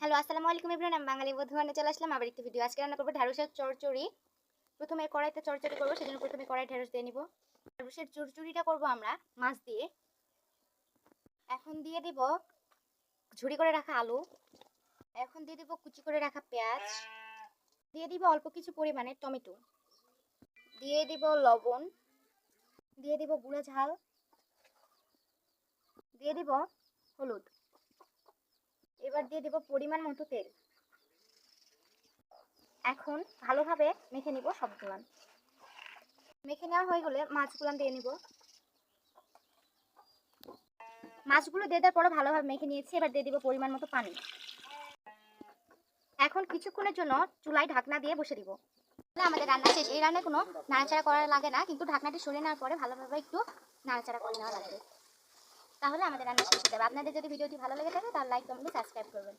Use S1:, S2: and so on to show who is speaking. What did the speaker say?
S1: Hello, আসসালামু আলাইকুম ইব্রাহিম আমি বাঙালি বধুয়ানে চলে আসলাম। আবার একটি ভিডিও আজকে রান্না করব ঢ্যাঁড়সের চড়চড়ি প্রথমে কড়াইতে চড়চড়ি করব, সেজন্য প্রথমে কড়াই ঢ্যাঁড়স দিয়ে নিব। ঢ্যাঁড়সের চড়চড়িটা করব আমরা, মাছ দিয়ে। এখন দিয়ে দিব ঝুড়ি করে রাখা আলু। এখন দিয়ে দিব কুচি করে রাখা পেঁয়াজ। দিয়ে দিব অল্প কিছু পরিমাণে টমেটো। দিয়ে দিব লবণ। দিয়ে দিব গুঁড়া ঝাল। দিয়ে দিব হলুদ। এবার দিয়ে দেব পরিমাণ মতো তেল। এখন ভালোভাবে মেখে নিব সবগুলো মেখে নেওয়া হয়ে গেলে মাছগুলো দিয়ে নিব। মাছগুলো দিয়ে দেওয়ার পরে ভালোভাবে মেখে নিয়েছি, এবার দিয়ে দিব পরিমাণ মতো পানি। এখন কিছুক্ষণের জন্য চুলায় ঢাকনা দিয়ে বসে দিব। না আমাদের রান্না শেষ। এই রান্নায় কোনো নাড়াচাড়া করা লাগে না, কিন্তু ঢাকনাটি সরিয়ে নেওয়ার পরে ভালোভাবে একটু নাড়াচাড়া করে নেওয়া লাগবে। তাহলে আমাদের রান্না শেষ হয়ে যাবে আপনাদের যদি ভিডিওটি ভালো লেগে থাকে তাহলে লাইক কমেন্ট সাবস্ক্রাইব করবেন।